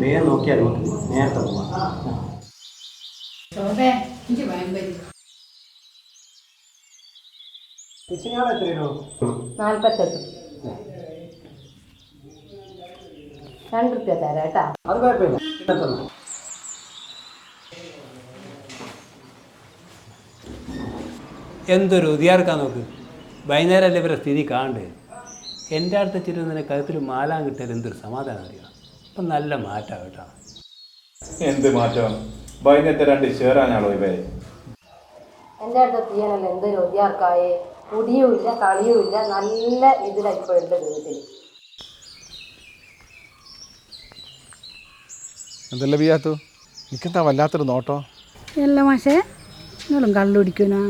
വേഗം നോക്കിയാൽ നമുക്ക് നേരത്തെ പോവാം. ശോഭേ എനിക്ക് ഭയങ്കര കൊച്ചിനാട് എത്രയോ നാൽപ്പത്തെട്ട് രണ്ട് റുപ്യ തരാം കേട്ടാ. അത് കുഴപ്പമില്ല. ഇന്നത്തെ എന്തൊരു ഉദിയാർക്കാൻ നോക്ക്. വൈകുന്നേരം അല്ലേ ഇവരുടെ സ്ഥിതി കാണണ്ടേ? എന്റെ അടുത്ത് ചിരുന്നതിനെ കഴുത്തിൽ മാലാൻ കിട്ടിയാൽ എന്തൊരു സമാധാനം അറിയാം. അപ്പം നല്ല മാറ്റം കേട്ടോ. എന്ത് മാറ്റം? വൈകുന്നേരത്തെ രണ്ട് ചേരാനാണോ ഇവരെ എന്റെ അടുത്ത് തീയനല്ല എന്തൊരു ഒതിയാർക്കായേ കുടിയും ഇല്ല കളിയും ഇല്ല നല്ല ഇതിലാണ് ഇപ്പോൾ എന്റെ വീട്ടിൽ. എന്തല്ല ബിയാത്തു? എനിക്കെന്താ വല്ലാത്തൊരു നോട്ടോ? അല്ല മാഷേ നിങ്ങളും കള്ളു കുടിക്കുനോ